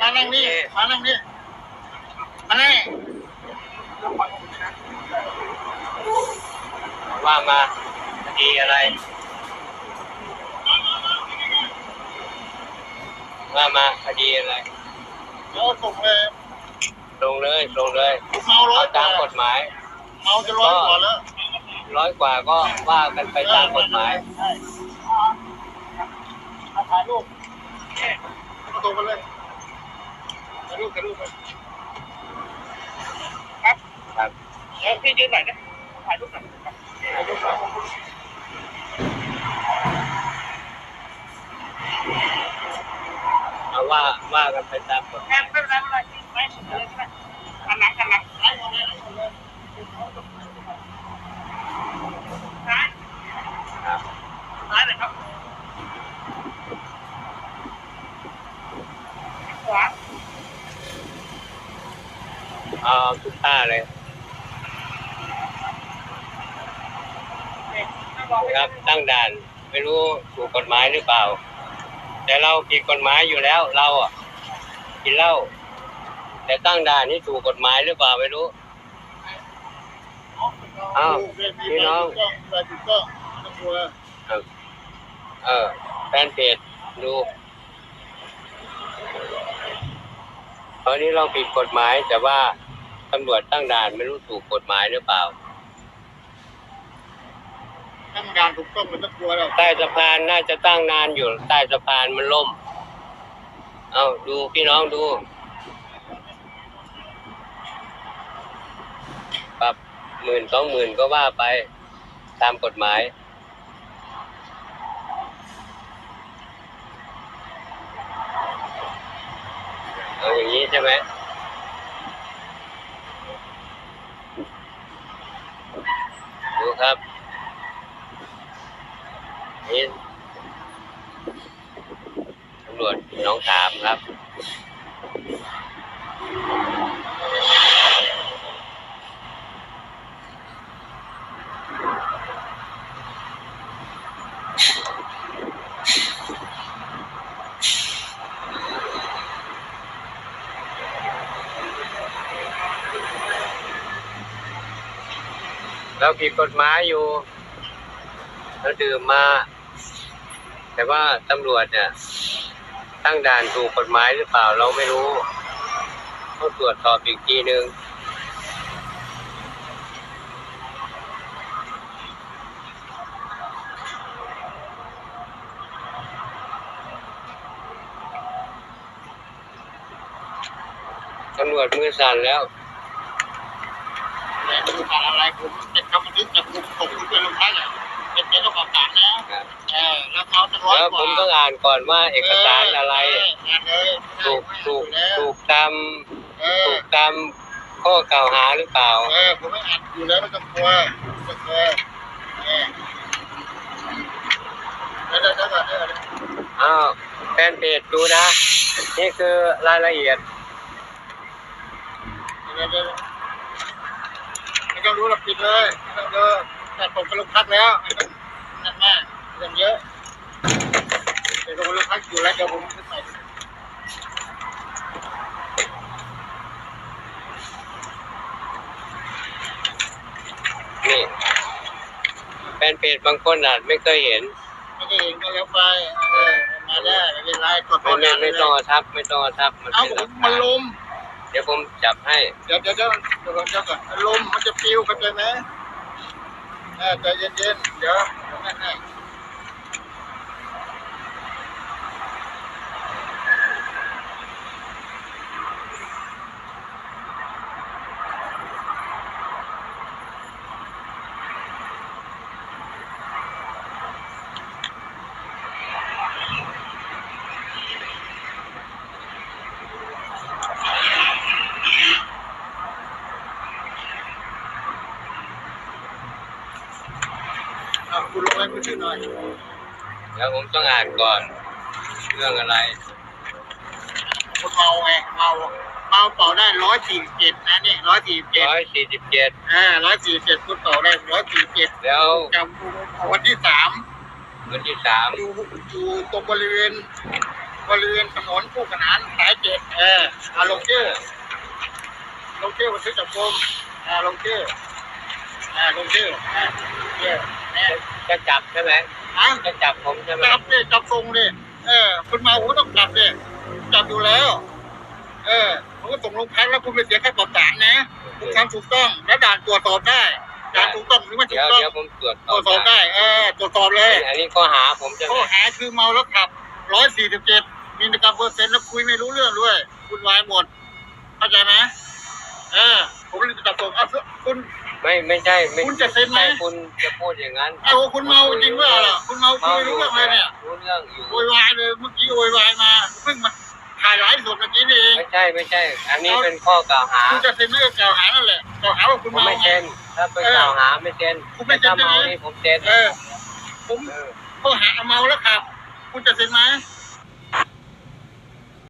มานั่งนี่มานั่งนี่มานั่งนี่ว่ามาคดีอะไร ว่ามาคดีอะไรเดี๋ยวส่งเลยลงเลยลงเลยเมาร้อเอายกตาว่ามกฎหมายเมาจะร้อยกว่าแล้วร้อยกว่าก็ว่ากันไปตามกฎหมายใช่เอาถ่ายรูปนี่เอาตรงไปเลย ถ่ายรูปถ่ายรูปไปครับครับเดี๋ยวพี่ยืนหน่อยนะถ่ายรูปหน่อยครับถ่ายรูปหน่อยเอาว่าว่ากันไปตามกฎหมายไม่เป็นไรไม่เป็นไรไม่เป็นไรไม่เป็นไรอันหลังอันหลังซ้ายเอาเลยเอาเลยซ้าย ครับ ซ้ายเลยครับขวา ท่าเลยนะครับตั้งด่านไม่รู้ถูกกฎหมายหรือเปล่า แต่เราผิดกฎหมายอยู่แล้ว เราอะกินเหล้าแต่ตั้งด่านนี่ถูกกฎหมายหรือเปล่าไม่รู้อ้าวพี่น้องไปถูกต้ออเออแฟนเพจดูตอนนี้เราผิดกฎหมายแต่ว่า ตำรวจตั้งด่านไม่รู้ถูกกฎหมายหรือเปล่า ตั้งด่านถูกต้องมันต้องกลัวเราใต้สะพานน่าจะตั้งนานอยู่ใต้สะพานมันล่ม เอาดูพี่น้องดู ปรับหมื่นสองหมื่นก็ว่าไปตามกฎหมาย เอาอย่างนี้ใช่ไหม ครับนี่ตำรวจน้องถามครับ เราผิดกฎหมายอยู่เราดื่มมา แต่ว่าตำรวจเนี่ยตั้งด่านถูกกฎหมายหรือเปล่าเราไม่รู้ต้องตรวจสอบอีกทีหนึ่งตำรวจมือสั่นแล้ว แต่ไม่รู้การอะไรผมจะทำบันทึกจับกลุ่มส่งคุณไปโรงพักอะเป็นเจ้าต้องออกสารนะเออแล้วเขาจะร้อยแล้วกผว่า มต้องอ่านก่อนว่าเอกสารอะไรงานเลยถูกถูกถูกตามเอถูอกตามข้อกล่าวหาหรือเปล่า เออผมไม่อัดอยู่แล้วไม่ต้องกลัวไม่ต้องกลัวเออเดี๋ยวเดี๋ยวเดี๋ยวเดี๋ยวเดี๋ยวอ้าวแฟนเพจดูนะ นี่คือรายละเอียด เดี๋ยวเดี๋ยวไม่ ต้องรู้หรอกปิดเลยไม่ต้องเจอแต่ผมไปโรงพักแล้วไม่ต้องนั่นมากเรื่องเยอะเดี๋ยวผมไปโรงพักอยู่แล้วเดี๋ยวผมขึ้นไปนี่แฟนเพจบางคนอาจไม่เคยเห็น ไม่ได้เห็นก็แล้วไปเออมาได้ไม่เป็นไรกดโทไม่ษไม่นะไม่ต้องเอาทับ ไม่ต้องเอาทับมันเอาเป็นผหลัมกมันฐานลม เดี๋ยวผมจับให้ เดี๋ยวเดี๋ยวเดี๋ยวเดี๋ยวเดี๋ยวก่อนลมมันจะปิวเข้าใจไหมเออใจเย็นๆเดี๋ยวนั่นให้ คุณลงให้คุณชื่อหน่อยแล้วผมต้องอ่านก่อน เรื่องอะไรคุณเมาไงเมาเมาเป่าได้ร้อยสี่สิบเจ็ดนะนี่ร้อยสี่สิบเจ็ดร้อยสี่สิบเจ็ดอ่าร้อยสี่สิบเจ็ดคุณเป่าได้ร้อยสี่สิบเจ็ดแล้วจำวันที่สามวันที่สามอยู่อยู่ตรงบริเวณบริเวณถนนคู่ขนานสายเจ็ดเออเอาลงชื่อลงชื่อบันทึกจับกุมอ่าลงชื่ออ่าลงชื่ออ่าเชื่อเนี่ย จะจับใช่ไหมอะจะจับผมใช่ไหมจับดิจับทรงดิเออคุณเมาคุณต้องจับดิจับอยู่แล้ว เออผมก็ส่งลงพักแล้วคุณไปเสียค่าปรับศาลนะคุณทำถูกต้องและด่านตรวจสอบได้ด่านถูกต้องหรือไม่ถูเดี๋ยกวต้องเดี๋ยวผมตรวจตรวจสอบได้เออตรวจสอบเลย อันนี้ข้อหาผมจะข้อหาคือเมาแล้วขับร้อยสี่สิบเจ็ดมิลลิกรัมเปอร์เซ็นต์แล้วคุยไม่รู้เรื่องด้วย คุณวายหมดเข้าใจไหมเออผมเลยจะจับตัวเอาคุณ ไม่ไม่ใช่ไม่คุณจะเซ็นไหม ใช่คุณจะพูดอย่างนั้นเอาคุณเมาจริงเปล่าล่ะคุณเมาคุยไม่รู้เรื่องเลยเนี่ยรู้เรื่องอยู่โวยวายเลยเมื่อกี้โวยวายมาเพิ่งมาถ่ายไลฟ์สดเมื่อกี้นี่เองไม่ใช่ไม่ใช่ อันนี้เป็นข้อกล่าวหาคุณจะเซ็นเรื่องกล่าวหานั่นแหละกล่าวหาว่าคุณผมเมาไม่เซ็นถ้าเป็นกล่าวหาไม่เซ็นคุณไม่เซ็ถ้านใช่ไหมเมานี่ผมเซ็นเออผมเออข้อหาเมาแล้วขับ คุณจะเซ็นไหมผ